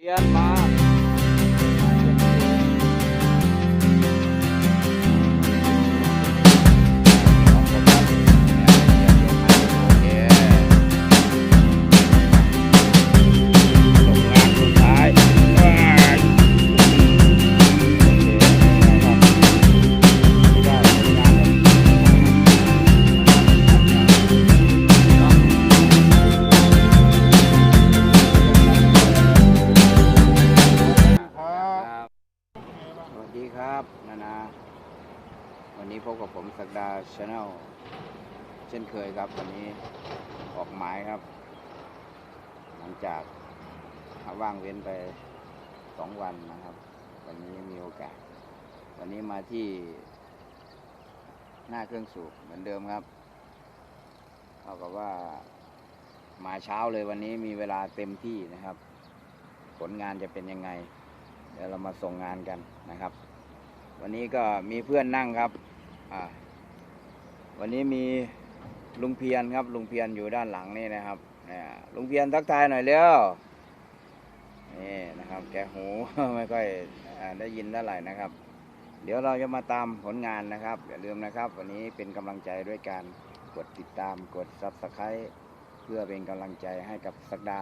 เป สักดาชาแนลเช่นเคยครับ วันนี้ออกหมายครับ หลังจากว่างเว้นไปสองวันนะครับ วันนี้มีโอกาส วันนี้มาที่หน้าเครื่องสูบเหมือนเดิมครับเท่ากับว่ามาเช้าเลยวันนี้มีเวลาเต็มที่นะครับ ผลงานจะเป็นยังไง เดี๋ยวเรามาส่งงานกันนะครับ วันนี้ก็มีเพื่อนนั่งครับ อ่า วันนี้มีลุงเพียรครับ ลุงเพียรอยู่ด้านหลังนี่นะครับเนี่ยลุงเพียรทักทายหน่อยเร็วนี่นะครับแกหูไม่ค่อยอได้ยินเท่าไหร่นะครับ เดี๋ยวเราจะมาตามผลงานนะครับ อย่าลืมนะครับ วันนี้เป็นกำลังใจด้วยการกดติดตามกด Subscribe เพื่อเป็นกำลังใจให้กับสักดา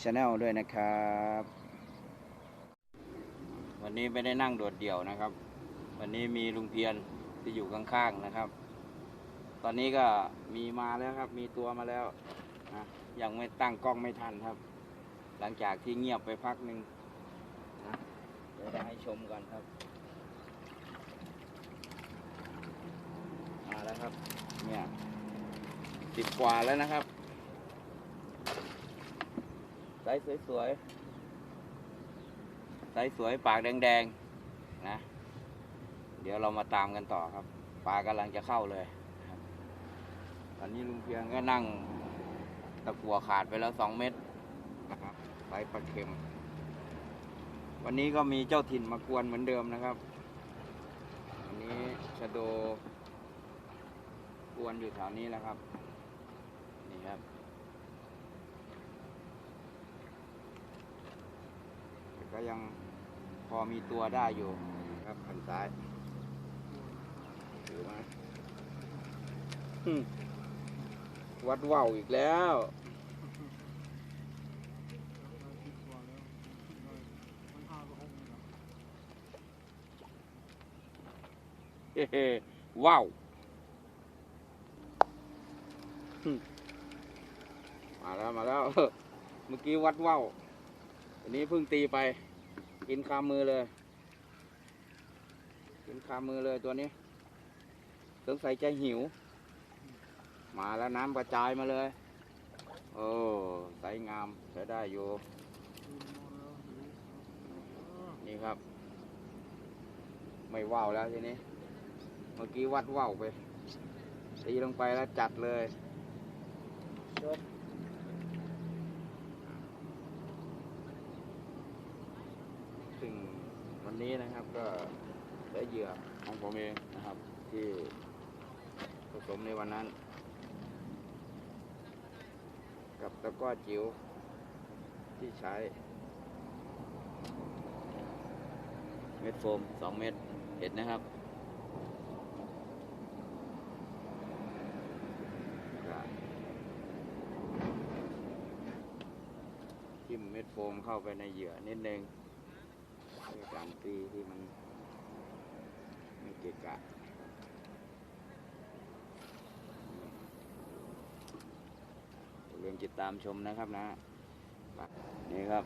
ชาแนลด้วยนะครับ วันนี้ไม่ได้นั่งโดดเดี่ยวนะครับ วันนี้มีลุงเพียรที่อยู่ข้างๆนะครับ อนนี้ก็มีมาแล้วครับ มีตัวมาแล้วนะยังไม่ตั้งกล้องไม่ทันครับ หลังจากที่เงียบไปพักหนึ่งนะเดี๋ยวจะให้ชมกันครับ มาแล้วครับ เนี่ยสิบกว่าแล้วนะครับไซส์สวยๆไซส์สวยปากแดงๆนะ เดี๋ยวเรามาตามกันต่อครับ ปลากำลังจะเข้าเลย อนนี้ลุงเพียงก็นั่งตะกัวขาดไปแล้วสองเม็ดนะครับไซส์ปลาเค็ม วันนี้ก็มีเจ้าถิ่นมากวนเหมือนเดิมนะครับวันนี้ชะโดกวนอยู่แถวนี้แล้วครับ นี่ครับก็ยังพอมีตัวได้อยู่ครับทางซ้ายถือมาหึ วัดว่าวอีกแล้ว เฮ้ว้าวมาแล้วมาแล้ว เมื่อกี้วัดว่าวอันนี้เพิ่งตีไป กินคามือเลย กินคามือเลยตัวนี้สงสัยใจหิว มาแล้วน้ำกระจายมาเลย โอ้ใสงามใช้ได้อยู่ นี่ครับ ไม่ว่าวแล้วทีนี้ เมื่อกี้วัดว่าวไป ตีลงไปแล้วจัดเลยจบซึ่งวันนี้นะครับก็ได้เหยื่อของผมเองนะครับ ที่ผสมในวันนั้น กับตะกร้อจิ๋วที่ใช้ เม็ดโฟมสองเม็ดเห็นนะครับจิ้มเม็ดโฟมเข้าไปในเหยื่อนิดนึงเพื่อการตีที่มันไม่เกะกะอย่าลืม ติดตามชมนะครับนะ นี่ครับ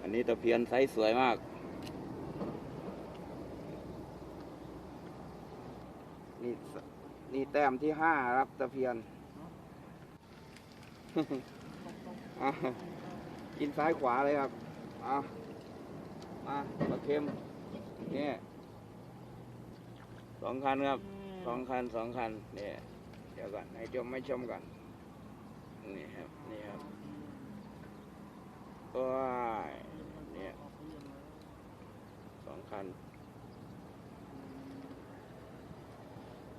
อันนี้ตะเพียนไซส์สวยมาก นี่นี่แต้มที่ห้าครับตะเพียน กินซ้ายขวาเลยครับอามาปลาเค็มนี่สองคันครับสองคันสองคันนี่เดี๋ยวก่อนให้ชมไม่ชมก่อน นี่ครับ นี่ครับว้ายเนี่ยสองคัน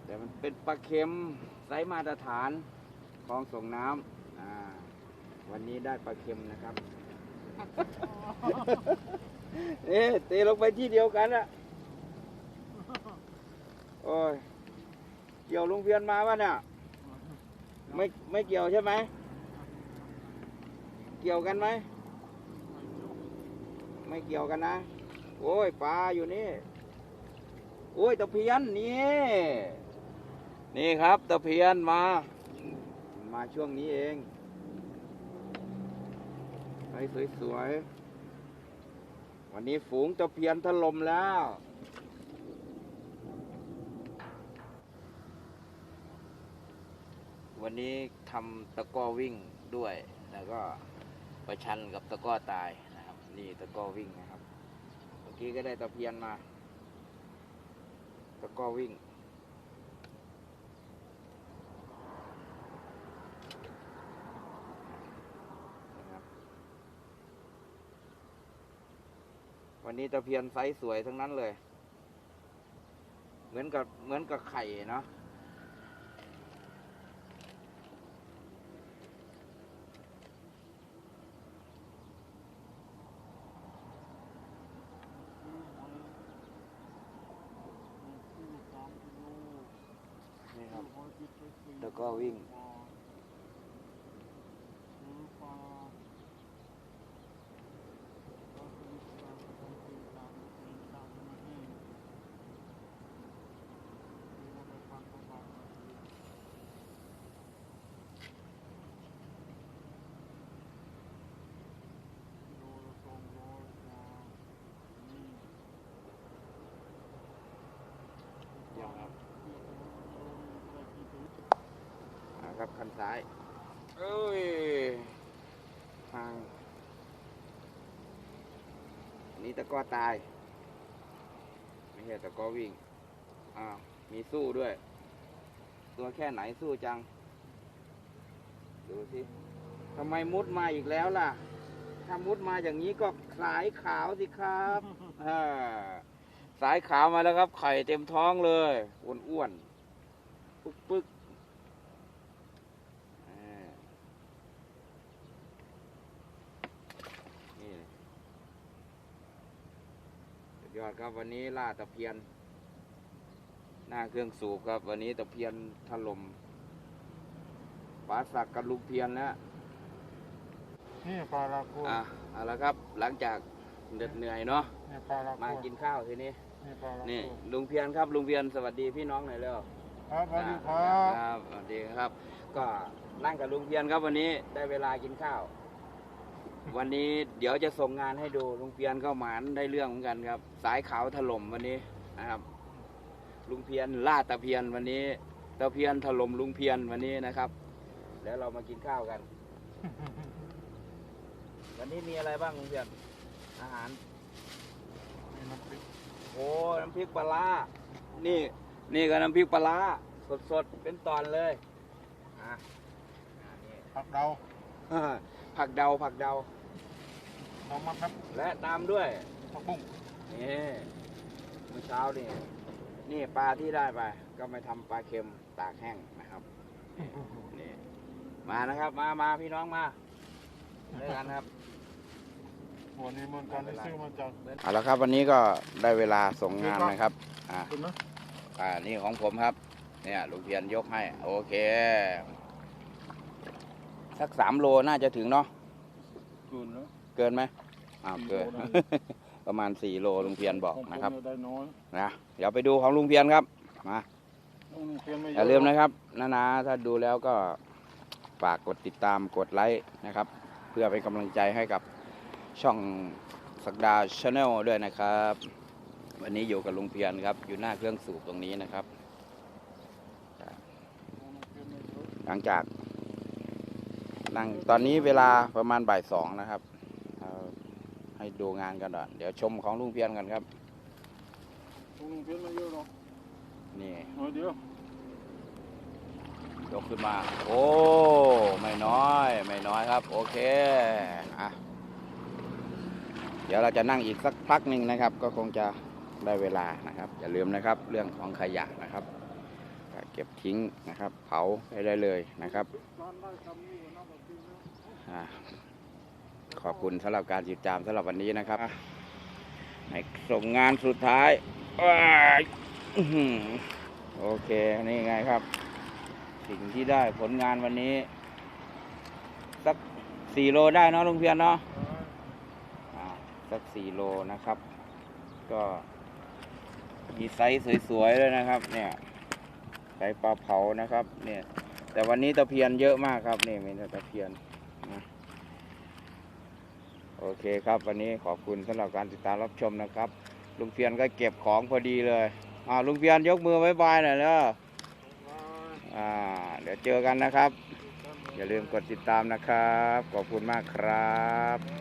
แต่มันเป็นปลาเค็มไซส์มาตรฐานคลองส่งน้ำวันนี้ได้ปลาเค็มนะครับ เอ๊ะเตะลงไปที่เดียวกันอะโอ้ย เกี่ยวลุงเพียนมาวะเนี่ย ไม่ไม่เกี่ยวใช่ไหม เกี่ยวกันไหม ไม่เกี่ยวกันนะ โอ้ยปลาอยู่นี่ โอ้ยตะเพียนนี่ นี่ครับตะเพียนมา มาช่วงนี้เองไปสวยๆ วันนี้ฝูงตะเพียนถล่มแล้ววันนี้ทำตะก้อวิ่งด้วย แล้วก็ ประชันกับตะก้อตายนะครับ นี่ตะก้อวิ่งนะครับ เมื่อกี้ก็ได้ตะเพียนมา ตะก้อวิ่งวันนี้ตะเพียนไซส์สวยทั้งนั้นเลย เหมือนกับเหมือนกับไข่เนาะ นี่ครับ แล้วก็วิ่ง เยี่ยมครับ อ่าครับคันซ้ายเอ้ยทางอันนี้ตะกร้อตาย ไม่ใช่ตะกร้อวิ่ง อ้าว มีสู้ด้วย ตัวแค่ไหนสู้จัง ดูสิทำไมมุดมาอีกแล้วล่ะ ถ้ามุดมาอย่างนี้ก็สายขาวสิครับอ่าสายขาวมาแล้วครับ ไข่เต็มท้องเลย อ้วนๆ ปึ๊กปึ๊กอ่านี่สุดย อดครับวันนี้ล่าตะเพียน หน้าเครื่องสูบครับ วันนี้ตะเพียนถล่มปาสักกับลุงเพียนแล้วนี่ปลาลาโกอะเอาละครับ หลังจากเหน็ดเหนื่อยเนาะนี่ปลาลาโกมากินข้าวทีนี้นี่ปลาลาโกนี่ลุงเพียนครับลุงเพียนสวัสดีพี่น้องหน่อยเร็วครับสวัสดีครัครับบสวัสดีครับ ก็นั่งกับลุงเพียนครับวันนี้ได้เวลากินข้าว วันนี้เดี๋ยวจะส่งงานให้ดูลุงเพียนก็หมานได้เรื่องเหมือนกันครับ สายขาวถล่มวันนี้นะครับ ลุงเพียนล่าตะเพียนวันนี้ ตะเพียนถล่มลุงเพียนวันนี้นะครับ แล้วเรามากินข้าวกัน วันนี้มีอะไรบ้างลุงเพียนอาหารนี่น้ำพริกโอ้น้ำพริกปลาร้านี่นี่ก็น้ำพริกปลาร้าสดสดๆเป็นตอนเลยอะอะนี่ผักเดา ผักเดาผักเดา น้องมัดครับและตามด้วยผักบุ้งนี่เมื่อเช้านี่นี่ปลาที่ได้ไปก็ไปทำปลาเค็มตากแห้งนะครับนี่มานะครับ มามาพี่น้องมาด้วยกันครับวันนี้เหมือนกันที่ซื้อมาจากเอาละครับวันนี้ก็ได้เวลาส่งงานนะครับ อ่าคุณนะอ่านี่ของผมครับ เนี่ยลุงเพียนยกให้ โอเค สักสามโลน่าจะถึงเนาะคุณนะเกินไหม อ้าวสี่เกินโลนะประมาณสี่โลลุงเพียนบอกของผมนะครับเยได้น้อยนะเดี๋ยวไปดูของลุงเพียนครับมาต้องเพียนไม่เยอย่าลืมนะครับนานาถ้าดูแล้วก็ฝากกดติดตามกดไลค์นะครับ เพื่อเป็นกำลังใจให้กับช่องสักดาชาแนลด้วยนะครับ วันนี้อยู่กับลุงเพียนครับ อยู่หน้าเครื่องสูบตรงนี้นะครับต้องเพียนไม่เยอะหลังจากนั่งตอนนี้เวลาประมาณบ่ายสองนะครับเอา ให้ดูงานกันก่อนเดี๋ยวชมของลุงเพียนกันครับต้องเพียนไม่เยอะหรอกนี่น้อยเดียวยกขึ้นมา โอ้ ไม่น้อย ไม่น้อยครับ โอเค อะ เดี๋ยวเราจะนั่งอีกสักพักหนึ่งนะครับ ก็คงจะได้เวลานะครับ อย่าลืมนะครับ เรื่องของขยะนะครับก็เก็บทิ้งนะครับ เผาไปได้เลยนะครับ ขอบคุณสำหรับการติดตามสำหรับวันนี้นะครับให้ส่งงานสุดท้ายว้ายอื้อหือโอเค นี่ไงครับ สิ่งที่ได้ผลงานวันนี้ สักสี่โลได้เนาะลุงเพียรเนาะอ่าสักสี่โลนะครับ ก็มีไซส์สวยๆเลยนะครับ เนี่ยไซส์ปลาเผานะครับ เนี่ย แต่วันนี้ตะเพียนเยอะมากครับ นี่มีแต่ตะเพียนนะ โอเคครับ วันนี้ขอบคุณสำหรับการติดตามรับชมนะครับ ลุงเพียนก็เก็บของพอดีเลยอ่าลุงเพียนยกมือไว้บายหน่อยเนอะอ่าเดี๋ยวเจอกันนะครับ อย่าลืมกดติดตามนะครับ ขอบคุณมากครับ